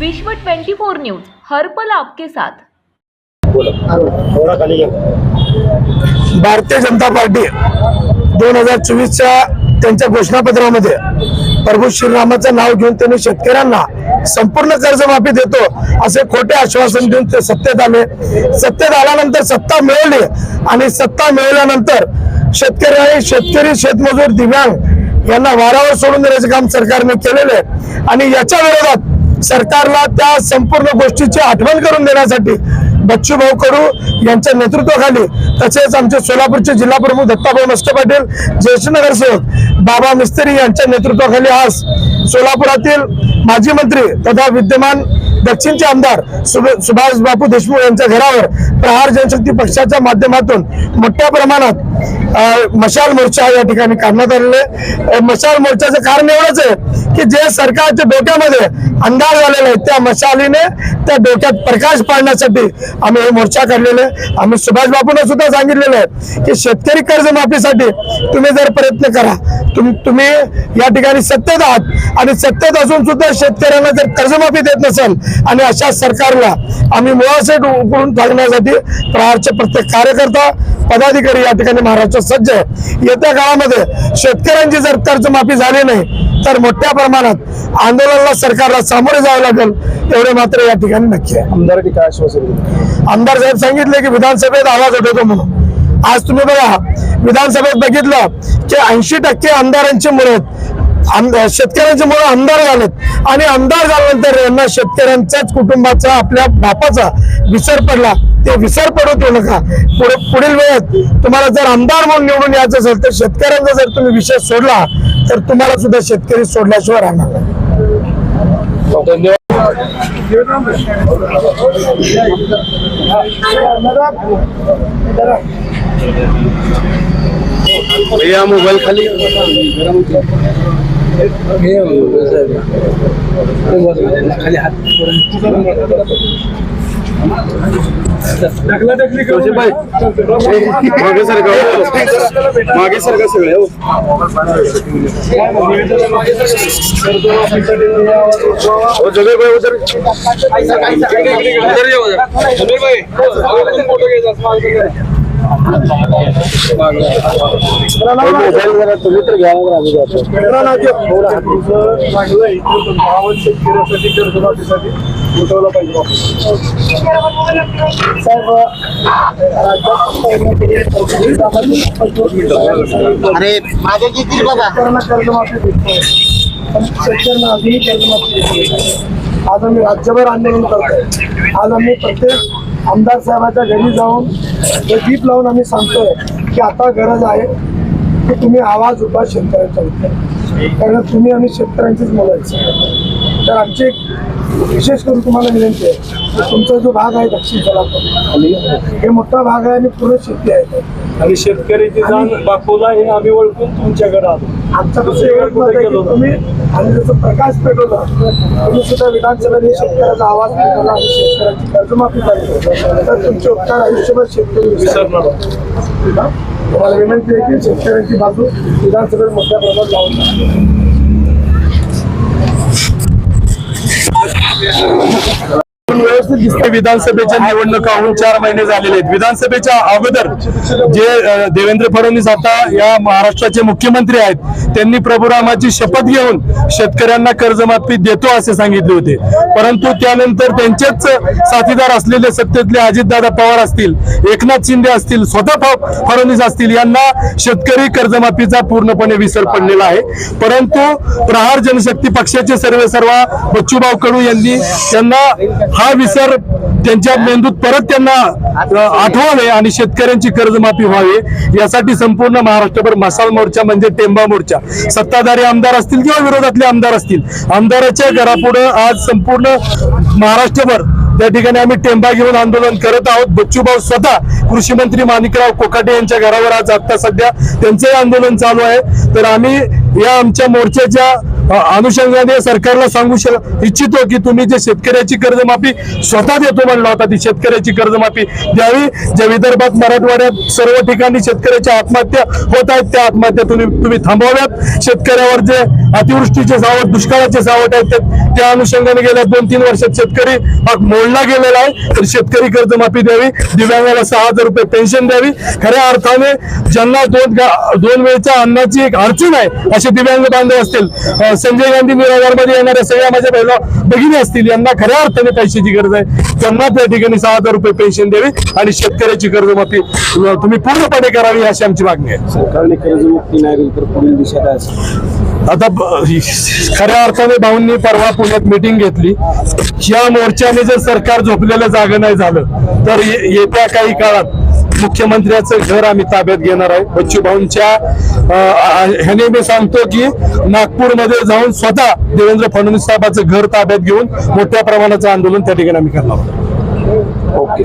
विश्व 24 न्यूज हर्पल आपके साथ. भारतीय जनता पार्टी दोन हजार चोवीसच्या त्यांच्या घोषणापत्रामध्ये प्रभू श्रीरामाचं नाव घेऊन त्यांनी शेतकऱ्यांना संपूर्ण कर्जमाफी देतो असे खोटे आश्वासन देऊन ते सत्तेत आले. सत्तेत आल्यानंतर सत्ता मिळवली आणि सत्ता मिळवल्यानंतर शेतकरी शेतकरी शेतमजूर दिव्यांग यांना वारावर सोडून देण्याचे काम सरकारने केलेले आहे. आणि याच्या विरोधात सरकारला त्या संपूर्ण गोष्टीची आठवण करून देण्यासाठी बच्चू भाऊ कडू यांच्या नेतृत्वाखाली तसेच आमचे सोलापूरचे जिल्हा प्रमुख दत्ताभाऊ मस्त पाटील ज्येष्ठ नगरसेवक बाबा मिस्त्री यांच्या नेतृत्वाखाली आज सोलापुरातील माजी मंत्री तथा विद्यमान दक्षिणचे आमदार सुभ- सुभाष बापू देशमुख यांच्या घरावर प्रहार जनशक्ती पक्षाच्या माध्यमातून मोठ्या प्रमाणात मशाल मोर्चा या ठिकाणी काढण्यात आलेले आहे. मशाल मोर्चाचं कारण एवढंच आहे की जे सरकारच्या डोक्यामध्ये अंधार झालेला आहे त्या मशालीने त्या डोक्यात प्रकाश पाडण्यासाठी आम्ही हे मोर्चा काढलेले आहे. आम्ही सुभाष बापूंना सुद्धा सांगितलेलं आहे की शेतकरी कर्जमाफीसाठी तुम्ही जर प्रयत्न करा तुम तुम्ही या ठिकाणी सत्तेत आहात आणि सत्तेत असून सुद्धा शेतकऱ्यांना जर कर्जमाफी देत नसेल आणि अशा सरकारला आम्ही मुळासेट उकळून टाकण्यासाठी प्रहारचे प्रत्येक कार्यकर्ता पदाधिकारी या ठिकाणी महाराष्ट्र सज्ज आहे. येत्या काळामध्ये शेतकऱ्यांची जर कर्जमाफी झाली नाही तर मोठ्या प्रमाणात आंदोलनाला सरकारला सामोरे जावं लागेल एवढे मात्र या ठिकाणी नक्की आहे. आमदार काय आश्वासन दिलं? आमदार साहेब सांगितले की विधानसभेत आवाज उठवतो म्हणून. आज तुम्ही बघा विधानसभेत बघितलं की ऐंशी टक्के आमदारांची मुळे शेतकऱ्यांचे मुळे आमदार झालेत. आणि आमदार झाल्यानंतर यांना शेतकऱ्यांच्याच कुटुंबाचा आपल्या बापाचा विसर पडला. ते विसर पडू देऊ नका. पुढे पुढील वेळेत तुम्हाला जर आमदार म्हणून निवडून यायचं असेल तर शेतकऱ्यांचा जर तुम्ही विषय सोडला तर तुम्हाला सुद्धा शेतकरी सोडल्याशिवाय राहणार नाही. धन्यवाद भैया मोबाईल खाली. जोशी भाई, मागे सरका हो. मागे सरका सगळे हो. हो, भाई उधर. उधर भाई. फोटो घ्यायचा तुम्ही तर घ्या आम्ही अरे माझे किती बघा. शेतकऱ्यांना अजूनही कर्जमाफी देत आज आम्ही राज्यभर आंदोलन करतोय. आज आम्ही प्रत्येक आमदार साहेबाच्या घरी जाऊन दीप लावून आम्ही सांगतोय की आता गरज आहे की तुम्ही आवाज उठवा शेतकऱ्यांच्या विरुद्ध कारण तुम्ही आम्ही शेतकऱ्यांचीच मुलं आहेत. तर आमची एक विशेष करून तुम्हाला विनंती आहे की तुमचा जो भाग आहे दक्षिण सोलापूर हे मोठा भाग आहे आणि पूर्ण शेती आहे. आणि शेतकऱ्याची जाण बापूला हे आम्ही ओळखून तुमच्याकडे आलो. आमचा कसं एवढंच मत आहे की तुम्ही आणि जसं प्रकाश पेटवला तुम्ही सुद्धा विधानसभेने शेतकऱ्याचा आवाज पेटवला आणि शेतकऱ्याची कर्जमाफी झाली. तर तुमचे उपकार आयुष्यभर शेतकरी विसरणार. तुम्हाला विनंती आहे की शेतकऱ्यांची बाजू विधानसभेत मोठ्या प्रमाणात लावून व्यवस्थित दिसते विधानसभेच्या निवडणुका होऊन चार महिने झालेले आहेत. विधानसभेच्या अगोदर जे देवेंद्र फडणवीस आता या महाराष्ट्राचे मुख्यमंत्री आहेत त्यांनी प्रभुरामाची शपथ घेऊन शेतकऱ्यांना कर्जमाफी देतो असे सांगितले होते. परंतु त्यानंतर त्यांचेच साथीदार असलेले सत्तेतले अजितदादा पवार असतील एकनाथ शिंदे असतील स्वतः फडणवीस असतील यांना शेतकरी कर्जमाफीचा पूर्णपणे विसर पडलेला आहे. परंतु प्रहार जनशक्ती पक्षाचे सर्वे सर्वा बच्चूभाऊ कडू यांनी त्यांना हा विसर त्यांच्या मेंदूत परत त्यांना अ, आठवावे आणि शेतकऱ्यांची कर्जमाफी व्हावी यासाठी संपूर्ण महाराष्ट्रभर मसाल मोर्चा म्हणजे टेंबा मोर्चा. सत्ताधारी आमदार असतील किंवा विरोधातले आमदार असतील आमदाराच्या घरापुढे आज संपूर्ण महाराष्ट्रभर त्या ठिकाणी आम्ही टेंबा घेऊन आंदोलन करत आहोत. बच्चूभाऊ स्वतः कृषी मंत्री माणिकराव कोकाटे यांच्या घरावर आज आता सध्या त्यांचंही आंदोलन चालू आहे. तर आम्ही या आमच्या मोर्चाच्या अनुषंगाने सरकारला सांगू इच्छितो की तुम्ही जे शेतकऱ्याची कर्जमाफी स्वतः देतो म्हणला होता ती शेतकऱ्याची कर्जमाफी द्यावी. ज्या विदर्भात मराठवाड्यात सर्व ठिकाणी शेतकऱ्याच्या आत्महत्या होत आहेत त्या आत्महत्या तुम्ही तुम्ही थांबवाव्यात. शेतकऱ्यावर जे अतिवृष्टीचे सावट दुष्काळाचे सावट आहेत ते- त्या अनुषंगाने गेल्या दोन तीन वर्षात शेतकरी मोडला गेलेला आहे. तर शेतकरी कर्जमाफी द्यावी दिव्यांगाला सहा हजार रुपये पेन्शन द्यावी. खऱ्या अर्थाने ज्यांना दोन दोन वेळच्या अन्नाची एक अडचण आहे असे दिव्यांग बांधव असतील संजय गांधी निराधारमध्ये येणाऱ्या सगळ्या माझ्या बहिणा भगिनी असतील यांना खऱ्या अर्थाने पैशाची गरज आहे. त्यांना त्या ठिकाणी सहा हजार रुपये पेन्शन द्यावी आणि शेतकऱ्याची कर्जमाफी तुम्ही पूर्णपणे करावी अशी आमची मागणी आहे. सरकारने कर्जमुक्ती नाही दिली तर पुढील दिशा काय असेल? आता खऱ्या अर्थाने भाऊंनी परवा पुण्यात मिटिंग घेतली. या मोर्चाने जर सरकार झोपलेलं जागं नाही झालं तर ये- येत्या काही काळात मुख्यमंत्र्याचं घर आम्ही ताब्यात घेणार आहे बच्चू भाऊंच्या ह्याने मी सांगतो की नागपूरमध्ये जाऊन स्वतः देवेंद्र फडणवीस साहेबांचं घर ताब्यात घेऊन मोठ्या प्रमाणाचं आंदोलन त्या ठिकाणी आम्ही करणार ओके.